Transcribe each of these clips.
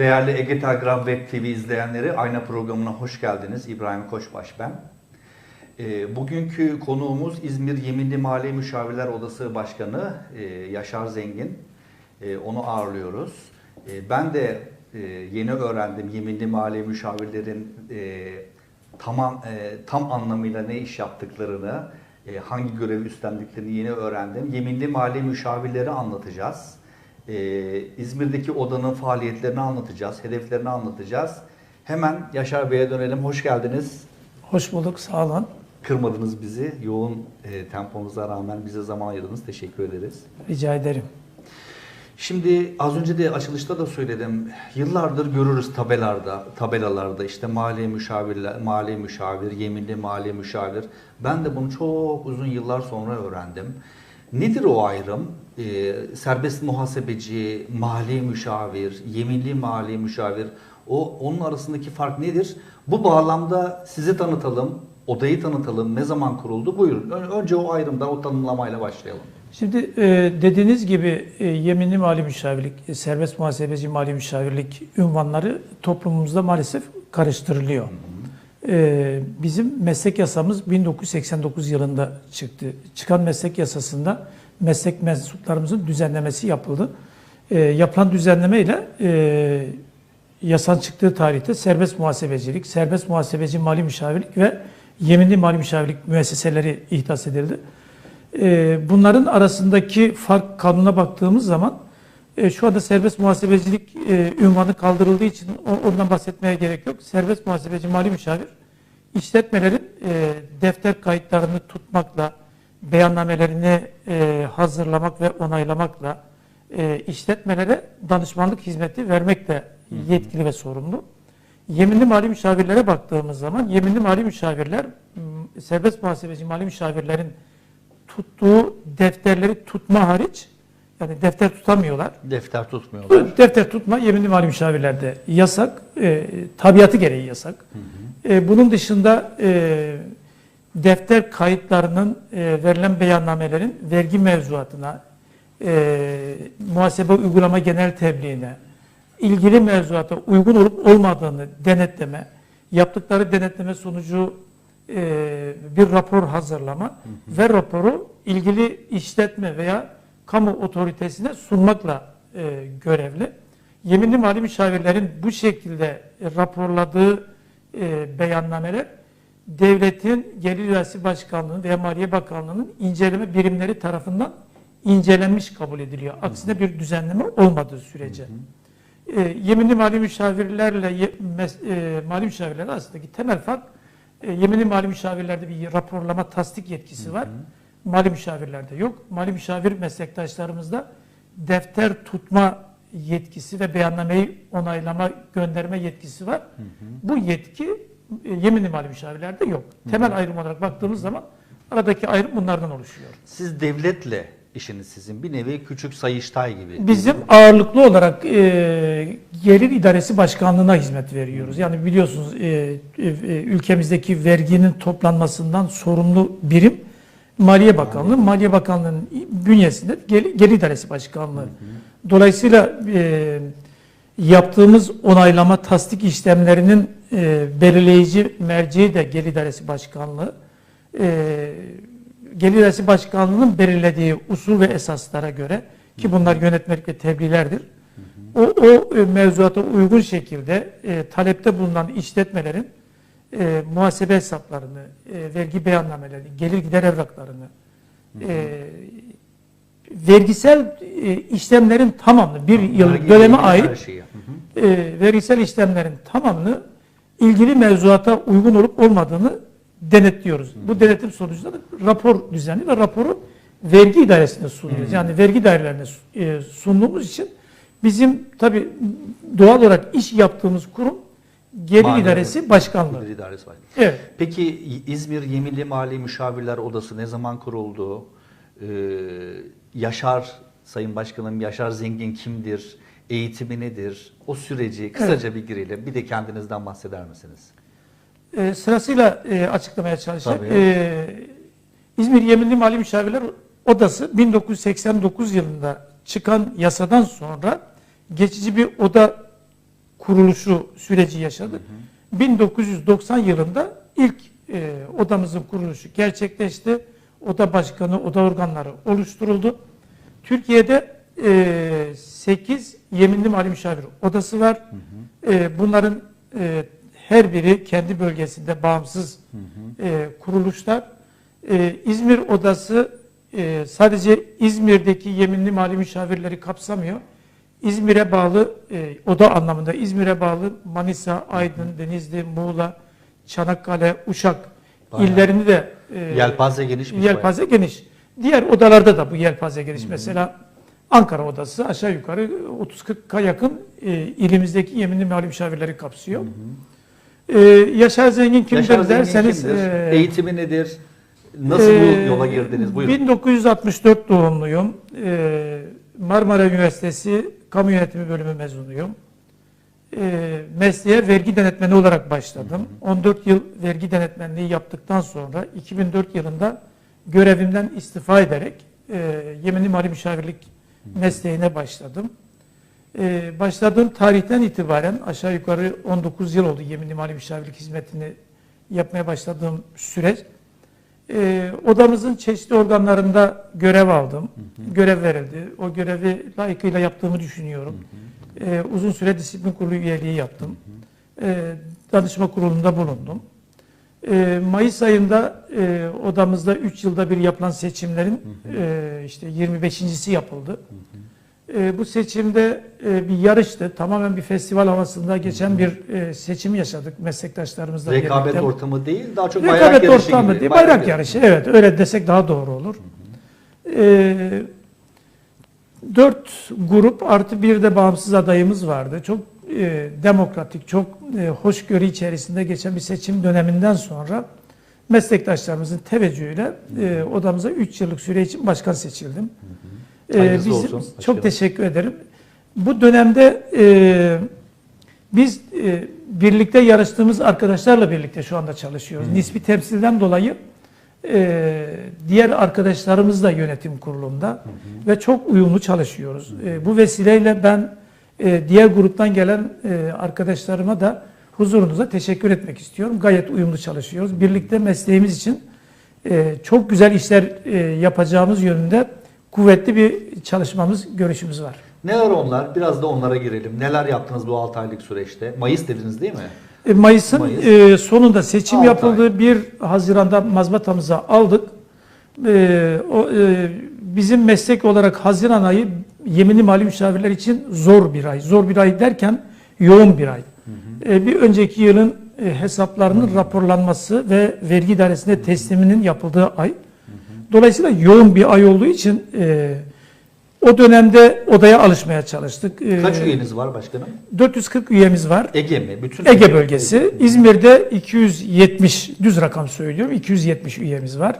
Değerli Ege Telgram Web TV izleyenleri, Ayna programına hoş geldiniz. İbrahim Koçbaş ben. E, bugünkü konuğumuz İzmir Yeminli Mali Müşavirler Odası Başkanı e, Yaşar Zengin. E, onu ağırlıyoruz. E, ben de e, yeni öğrendim Yeminli Mali Müşavirlerin e, tamam e, tam anlamıyla ne iş yaptıklarını, e, hangi görevi üstlendiklerini yeni öğrendim. Yeminli Mali Müşavirleri anlatacağız. Ee, İzmir'deki odanın faaliyetlerini anlatacağız, hedeflerini anlatacağız. Hemen Yaşar Bey'e dönelim. Hoş geldiniz. Hoş bulduk, sağ olun. Kırmadınız bizi. Yoğun e, tempomuza rağmen bize zaman ayırdınız. Teşekkür ederiz. Rica ederim. Şimdi az önce de açılışta da söyledim. Yıllardır görürüz tabelalarda, tabelalarda işte mali müşavirler, mali müşavir, yeminli mali müşavir. Ben de bunu çok uzun yıllar sonra öğrendim. Nedir o ayrım? Ee, serbest muhasebeci, mali müşavir, yeminli mali müşavir. O onun arasındaki fark nedir? Bu bağlamda sizi tanıtalım, odayı tanıtalım. Ne zaman kuruldu? Buyurun. Ön- Önce o ayrımda, o tanımlamayla başlayalım. Şimdi e, dediğiniz gibi e, yeminli mali müşavirlik, e, serbest muhasebeci mali müşavirlik ünvanları toplumumuzda maalesef karıştırılıyor. E, bizim meslek yasamız 1989 yılında çıktı. Çıkan meslek yasasında meslek mensuplarımızın düzenlemesi yapıldı. E, yapılan düzenleme ile e, yasanın çıktığı tarihte serbest muhasebecilik, serbest muhasebeci mali müşavirlik ve yeminli mali müşavirlik müesseseleri ihdas edildi. Ee, Bunların arasındaki fark kanuna baktığımız zaman e, şu anda serbest muhasebecilik e, ünvanı kaldırıldığı için o- ondan bahsetmeye gerek yok. Serbest muhasebeci mali müşavir işletmelerin e, defter kayıtlarını tutmakla, beyannamelerini e, hazırlamak ve onaylamakla e, işletmelere danışmanlık hizmeti vermekle yetkili ve sorumlu. Yeminli mali müşavirlere baktığımız zaman yeminli mali müşavirler serbest muhasebeci mali müşavirlerin tuttuğu defterleri tutma hariç yani defter tutamıyorlar. Defter tutmuyorlar. Defter tutma yeminli mali müşavirlerde yasak. E, tabiatı gereği yasak. E, bunun dışında e, defter kayıtlarının e, verilen beyannamelerin vergi mevzuatına, e, muhasebe uygulama genel tebliğine, ilgili mevzuata uygun olup olmadığını denetleme, yaptıkları denetleme sonucu e, bir rapor hazırlama ve raporu ilgili işletme veya kamu otoritesine sunmakla e, görevli. Yeminli mali müşavirlerin bu şekilde e, raporladığı e, beyannameler devletin Gelir İdaresi Başkanlığı veya Maliye Bakanlığı'nın inceleme birimleri tarafından incelenmiş kabul ediliyor. Aksine bir düzenleme olmadığı sürece. E, yeminli mali müşavirlerle ye- mes- e, mali müşavirler arasındaki temel fark e, yeminli mali müşavirlerde bir raporlama tasdik yetkisi var. Mali müşavirlerde yok. Mali müşavir meslektaşlarımızda defter tutma yetkisi ve beyannameyi onaylama, gönderme yetkisi var. Bu yetki e, yeminli mali müşavirlerde yok. Temel ayrım olarak baktığımız zaman aradaki ayrım bunlardan oluşuyor. Siz devletle işiniz sizin bir nevi küçük sayıştay gibi. Bizim ağırlıklı olarak e, gelir idaresi başkanlığına hizmet veriyoruz. Yani biliyorsunuz e, e, ülkemizdeki verginin toplanmasından sorumlu birim Maliye Bakanlığı. Maliye Bakanlığı'nın bünyesinde gelir, gelir idaresi başkanlığı. Dolayısıyla e, yaptığımız onaylama tasdik işlemlerinin e, belirleyici merceği de gelir idaresi başkanlığı. E, Gelir İdaresi Başkanlığı'nın belirlediği usul ve esaslara göre ki bunlar yönetmelik ve tebliğlerdir. O, o e, mevzuata uygun şekilde e, talepte bulunan işletmelerin e, muhasebe hesaplarını, e, vergi beyannamelerini, gelir gider evraklarını, e, vergisel e, işlemlerin tamamını bir Vergi döneme ait. Hı hı. e, vergisel işlemlerin tamamını ilgili mevzuata uygun olup olmadığını denetliyoruz. Bu denetim sonucunda da rapor düzenli ve raporu vergi idaresine sunuyoruz. Yani vergi dairelerine e, sunduğumuz için bizim tabi doğal olarak iş yaptığımız kurum Gelir Maliye- İdaresi Başkanlığı. Gelir İdaresi Başkanlığı. Evet. Peki İzmir Yeminli Mali Müşavirler Odası ne zaman kuruldu? Ee, Yaşar, Sayın Başkanım Yaşar Zengin kimdir? Eğitimi nedir? O süreci kısaca bir girelim. Bir de kendinizden bahseder misiniz? E, sırasıyla e, açıklamaya çalışayım. Tabii. E, İzmir Yeminli Mali Müşavirler Odası 1989 yılında çıkan yasadan sonra geçici bir oda kuruluşu süreci yaşadık. 1990 yılında ilk e, odamızın kuruluşu gerçekleşti. Oda başkanı, oda organları oluşturuldu. Türkiye'de e, 8 yeminli mali müşavir odası var. E, bunların e, her biri kendi bölgesinde bağımsız e, kuruluşlar. E, İzmir odası e, sadece İzmir'deki yeminli mali müşavirleri kapsamıyor. İzmir'e bağlı, e, oda anlamında İzmir'e bağlı Manisa, Aydın, Denizli, Muğla, Çanakkale, Uşak Bayağı. illerini de e, Yelpaze genişmiş. yelpaze geniş. Diğer odalarda da bu yelpaze geniş. Mesela Ankara odası aşağı yukarı 30-40'a yakın e, ilimizdeki yeminli mali müşavirleri kapsıyor. E, Yaşar Zengin kimdir Yaşar Zengin derseniz kimdir? e, Eğitimi nedir? Nasıl ee, bu yola girdiniz? Buyurun. 1964 doğumluyum. Ee, Marmara Üniversitesi Kamu Yönetimi Bölümü mezunuyum. Ee, mesleğe vergi denetmeni olarak başladım. 14 yıl vergi denetmenliği yaptıktan sonra 2004 yılında görevimden istifa ederek e, yeminli mali müşavirlik mesleğine başladım. Ee, başladığım tarihten itibaren aşağı yukarı 19 yıl oldu yeminli mali müşavirlik hizmetini yapmaya başladığım süreç. Ee, odamızın çeşitli organlarında görev aldım. Görev verildi. O görevi layıkıyla yaptığımı düşünüyorum. Ee, uzun süre disiplin kurulu üyeliği yaptım. Ee, danışma kurulunda bulundum. Ee, Mayıs ayında e, odamızda 3 yılda bir yapılan seçimlerin e, işte 25.si yapıldı. E, bu seçimde e, bir yarıştı. Tamamen bir festival havasında geçen bir e, seçim yaşadık meslektaşlarımızla Rekabet birlikte. ortamı değil, daha çok bayrak Rekabet yarışı ortamı gibi. değil, bayrak yarışı. Evet, öyle desek daha doğru olur. Ee, dört grup artı bir de bağımsız adayımız vardı. Çok e, demokratik, çok e, hoşgörü içerisinde geçen bir seçim döneminden sonra meslektaşlarımızın teveccühüyle e, odamıza 3 yıllık süre için başkan seçildim. Ee, Hayırlısı bizim- olsun başkanım. Çok teşekkür ederim. Bu dönemde e, biz e, birlikte yarıştığımız arkadaşlarla birlikte şu anda çalışıyoruz. Nispi temsilden dolayı e, diğer arkadaşlarımız da yönetim kurulunda ve çok uyumlu çalışıyoruz. E, bu vesileyle ben e, diğer gruptan gelen e, arkadaşlarıma da huzurunuza teşekkür etmek istiyorum. Gayet uyumlu çalışıyoruz. Birlikte mesleğimiz için e, çok güzel işler e, yapacağımız yönünde kuvvetli bir çalışmamız, görüşümüz var. Neler onlar? Biraz da onlara girelim. Neler yaptınız bu 6 aylık süreçte? Mayıs dediniz değil mi? E, Mayıs'ın Mayıs. e, sonunda seçim Altı yapıldı. 1 Haziran'da mazbatamıza aldık. E, o, e, bizim meslek olarak Haziran ayı yeminli mali müşavirler için zor bir ay. Zor bir ay derken yoğun bir ay. E, bir önceki yılın hesaplarının raporlanması ve vergi dairesinde tesliminin yapıldığı ay. Dolayısıyla yoğun bir ay olduğu için e, o dönemde odaya alışmaya çalıştık. E, Kaç üyeniz var başkanım? 440 üyemiz var. Ege mi? Bütün Ege bölgesi. İzmir'de 270, düz rakam söylüyorum, 270 üyemiz var.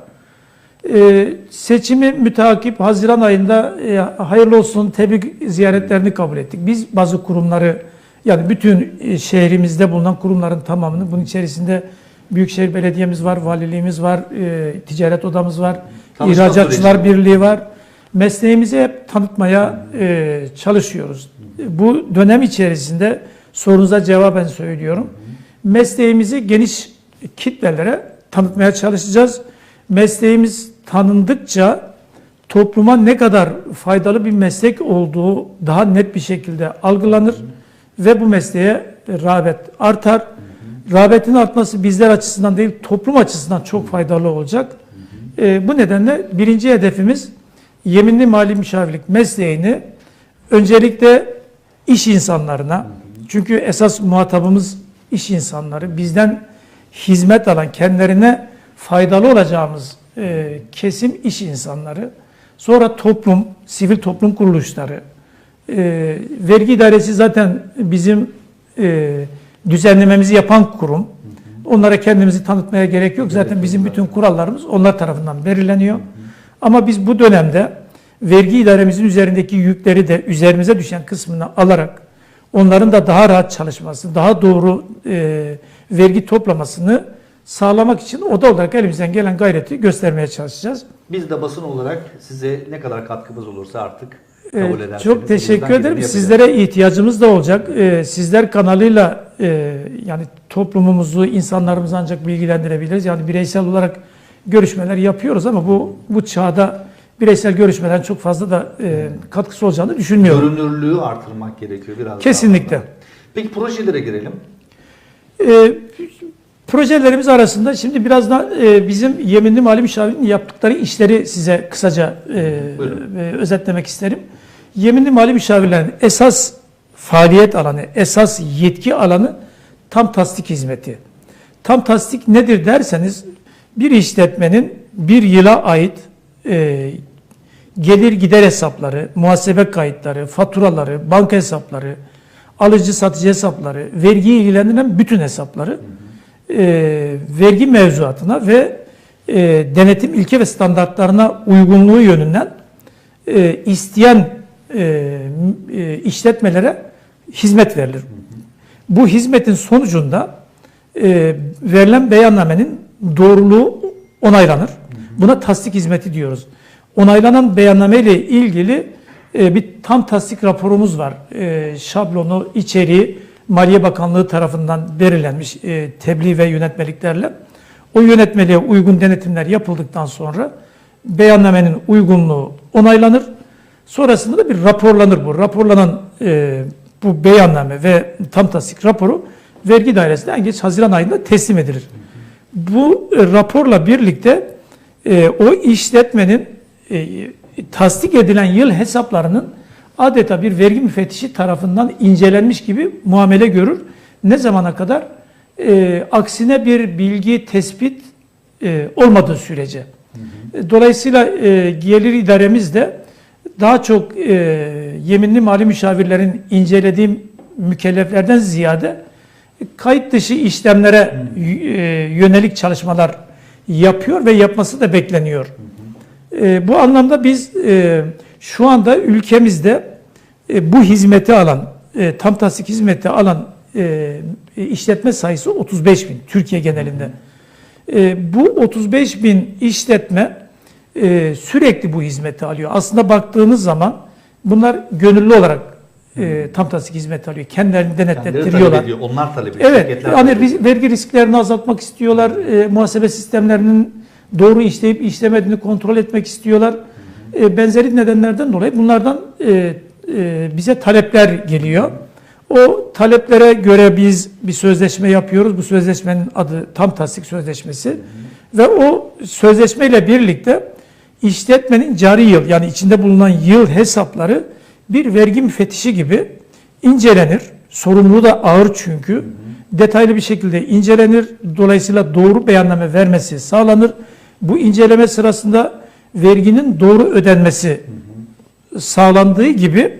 Ee, seçimi mütakip Haziran ayında e, hayırlı olsun tebrik ziyaretlerini kabul ettik. Biz bazı kurumları yani bütün e, şehrimizde bulunan kurumların tamamını bunun içerisinde Büyükşehir Belediye'miz var, valiliğimiz var, e, ticaret odamız var, Tanışma İhracatçılar süreci. Birliği var. Mesleğimizi hep tanıtmaya e, çalışıyoruz. Bu dönem içerisinde sorunuza cevaben söylüyorum. Mesleğimizi geniş kitlelere tanıtmaya çalışacağız. Mesleğimiz tanındıkça topluma ne kadar faydalı bir meslek olduğu daha net bir şekilde algılanır ve bu mesleğe rağbet artar. Rağbetin artması bizler açısından değil toplum açısından çok faydalı olacak. E, bu nedenle birinci hedefimiz yeminli mali müşavirlik mesleğini öncelikle iş insanlarına çünkü esas muhatabımız iş insanları bizden hizmet alan kendilerine faydalı olacağımız e, kesim iş insanları sonra toplum sivil toplum kuruluşları e, vergi idaresi zaten bizim e, düzenlememizi yapan kurum. Onlara kendimizi tanıtmaya gerek yok. Zaten bizim bütün kurallarımız onlar tarafından belirleniyor. Ama biz bu dönemde vergi idaremizin üzerindeki yükleri de üzerimize düşen kısmını alarak onların da daha rahat çalışması, daha doğru e, vergi toplamasını sağlamak için oda olarak elimizden gelen gayreti göstermeye çalışacağız. Biz de basın olarak size ne kadar katkımız olursa artık kabul ederseniz. Çok teşekkür ederim. Sizlere ihtiyacımız da olacak. Ee, Sizler kanalıyla e, yani toplumumuzu, insanlarımızı ancak bilgilendirebiliriz. Yani bireysel olarak görüşmeler yapıyoruz ama bu bu çağda bireysel görüşmelerin çok fazla da e, katkısı olacağını düşünmüyorum. Görünürlüğü artırmak gerekiyor biraz daha. Kesinlikle. Peki projelere girelim. E, projelerimiz arasında şimdi biraz da e, bizim yeminli mali müşavirinin yaptıkları işleri size kısaca e, e, özetlemek isterim. Yeminli mali müşavirlerin esas faaliyet alanı, esas yetki alanı tam tasdik hizmeti. Tam tasdik nedir derseniz bir işletmenin bir yıla ait e, gelir gider hesapları, muhasebe kayıtları, faturaları, banka hesapları, alıcı satıcı hesapları, vergiyi ilgilendiren bütün hesapları e, vergi mevzuatına ve e, denetim ilke ve standartlarına uygunluğu yönünden e, isteyen e, e, işletmelere hizmet verilir. Bu hizmetin sonucunda e, verilen beyannamenin doğruluğu onaylanır. Buna tasdik hizmeti diyoruz. Onaylanan beyanname ile ilgili e, bir tam tasdik raporumuz var. E, şablonu, içeriği Maliye Bakanlığı tarafından belirlenmiş e, tebliğ ve yönetmeliklerle. O yönetmeliğe uygun denetimler yapıldıktan sonra beyannamenin uygunluğu onaylanır. Sonrasında da bir raporlanır bu. Raporlanan e, bu beyanname ve tam tasdik raporu vergi dairesine en geç Haziran ayında teslim edilir. Bu e, raporla birlikte e, o işletmenin e, tasdik edilen yıl hesaplarının adeta bir vergi müfettişi tarafından incelenmiş gibi muamele görür. Ne zamana kadar? E, aksine bir bilgi tespit e, olmadığı sürece. E, Dolayısıyla e, gelir idaremiz de daha çok e, yeminli mali müşavirlerin incelediğim mükelleflerden ziyade kayıt dışı işlemlere e, yönelik çalışmalar yapıyor ve yapması da bekleniyor. E, bu anlamda biz e, şu anda ülkemizde e, bu hizmeti alan, e, tam tasdik hizmeti alan e, işletme sayısı 35 bin Türkiye genelinde. E, bu 35 bin işletme e, sürekli bu hizmeti alıyor. Aslında baktığınız zaman bunlar gönüllü olarak e, tam tasdik hizmeti alıyor. Kendilerini Kendileri denetlettiriyorlar. talep. Onlar talep ediyor. Evet, hani talep ediyor. ris- vergi risklerini azaltmak istiyorlar. E, muhasebe sistemlerinin doğru işleyip işlemediğini kontrol etmek istiyorlar. E, benzeri nedenlerden dolayı bunlardan e, e, bize talepler geliyor. O taleplere göre biz bir sözleşme yapıyoruz. Bu sözleşmenin adı tam tasdik sözleşmesi. Ve o sözleşmeyle birlikte işletmenin cari yıl yani içinde bulunan yıl hesapları bir vergi müfettişi gibi incelenir. Sorumluluğu da ağır çünkü. Detaylı bir şekilde incelenir. Dolayısıyla doğru beyanname vermesi sağlanır. Bu inceleme sırasında verginin doğru ödenmesi sağlandığı gibi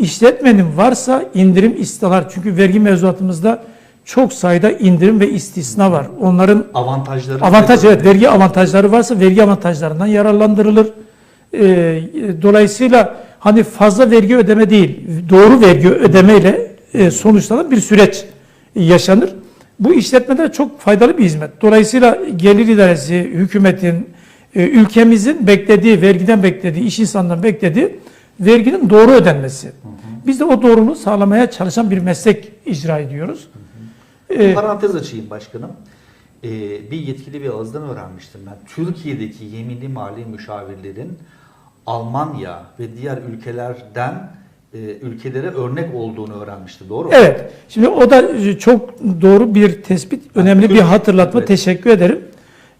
işletmenin varsa indirim istiyorlar. Çünkü vergi mevzuatımızda çok sayıda indirim ve istisna var. Onların avantajları Avantaj evet vergi avantajları varsa vergi avantajlarından yararlandırılır. Ee, dolayısıyla hani fazla vergi ödeme değil, doğru vergi ödemeyle e, sonuçlanan bir süreç yaşanır. Bu işletmeler çok faydalı bir hizmet. Dolayısıyla gelir idaresi, hükümetin, e, ülkemizin beklediği, vergiden beklediği, iş insanından beklediği verginin doğru ödenmesi. Biz de o doğruluğu sağlamaya çalışan bir meslek icra ediyoruz. Ee, Parantez açayım başkanım. Ee, bir yetkili bir ağızdan öğrenmiştim ben. Türkiye'deki yeminli mali müşavirlerin Almanya ve diğer ülkelerden e, ülkelere örnek olduğunu övermiştim. Doğru mu? Evet. Şimdi o da çok doğru bir tespit, önemli bir hatırlatma. Evet. Teşekkür ederim.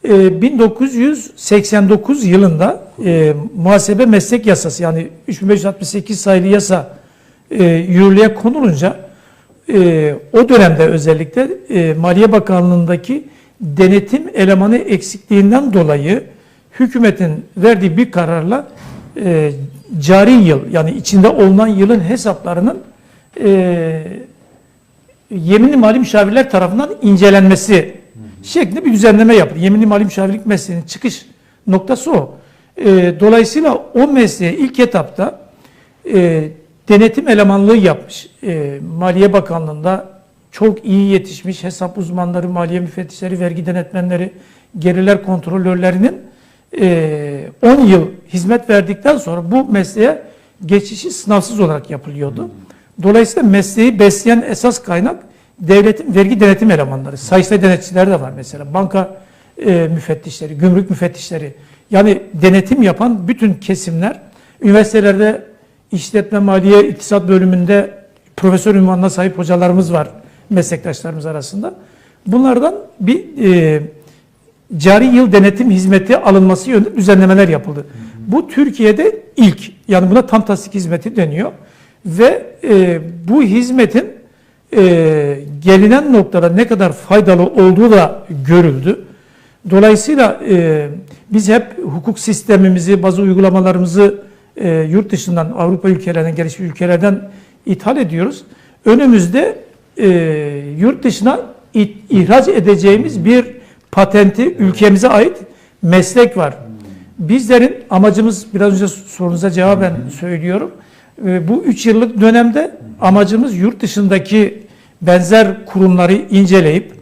Ee, 1989 yılında e, muhasebe meslek yasası yani 3568 sayılı yasa e, yürürlüğe konulunca e, o dönemde özellikle e, Maliye Bakanlığı'ndaki denetim elemanı eksikliğinden dolayı hükümetin verdiği bir kararla e, cari yıl yani içinde olunan yılın hesaplarının e, yeminli mali müşavirler tarafından incelenmesi şeklinde bir düzenleme yapıldı. Yeminli mali müşavirlik mesleğinin çıkış noktası o. E, dolayısıyla o mesleğe ilk etapta e, denetim elemanlığı yapmış. E, Maliye Bakanlığı'nda çok iyi yetişmiş hesap uzmanları, maliye müfettişleri, vergi denetmenleri, gelirler kontrolörlerinin e, 10 yıl hizmet verdikten sonra bu mesleğe geçişi sınavsız olarak yapılıyordu. Dolayısıyla mesleği besleyen esas kaynak devletin vergi denetim elemanları. Sayıştay denetçileri de var mesela. Banka e, müfettişleri, gümrük müfettişleri. Yani denetim yapan bütün kesimler üniversitelerde işletme, maliye, iktisat bölümünde profesör ünvanına sahip hocalarımız var meslektaşlarımız arasında. Bunlardan bir e, cari yıl denetim hizmeti alınması yönünde düzenlemeler yapıldı. Bu Türkiye'de ilk. Yani buna tam tasdik hizmeti deniyor. Ve e, bu hizmetin e, gelinen noktada ne kadar faydalı olduğu da görüldü. Dolayısıyla e, biz hep hukuk sistemimizi, bazı uygulamalarımızı e, yurt dışından, Avrupa ülkelerinden, gelişmiş ülkelerden ithal ediyoruz. Önümüzde e, yurt dışına i- ihraç edeceğimiz bir patenti, ülkemize ait meslek var. Bizlerin amacımız, biraz önce sorunuza cevaben söylüyorum. E, bu üç yıllık dönemde amacımız yurt dışındaki benzer kurumları inceleyip,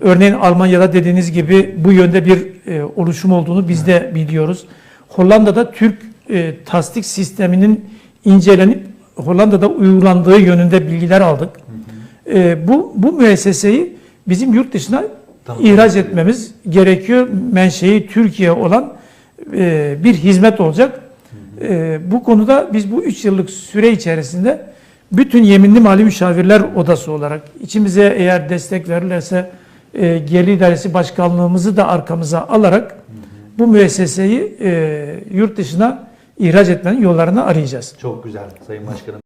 örneğin Almanya'da dediğiniz gibi bu yönde bir e, oluşum olduğunu biz de biliyoruz. Hollanda'da Türk e, tasdik sisteminin incelenip Hollanda'da uygulandığı yönünde bilgiler aldık. E, bu, bu müesseseyi bizim yurt dışına Tamam. ihraç etmemiz gerekiyor. Menşei Türkiye olan e, bir hizmet olacak. E, bu konuda biz bu 3 yıllık süre içerisinde bütün yeminli mali müşavirler odası olarak içimize eğer destek verirlerse e, Gelir İdaresi Başkanlığımızı da arkamıza alarak bu müesseseyi e, yurt dışına ihraç etmenin yollarını arayacağız. Çok güzel Sayın Başkanım.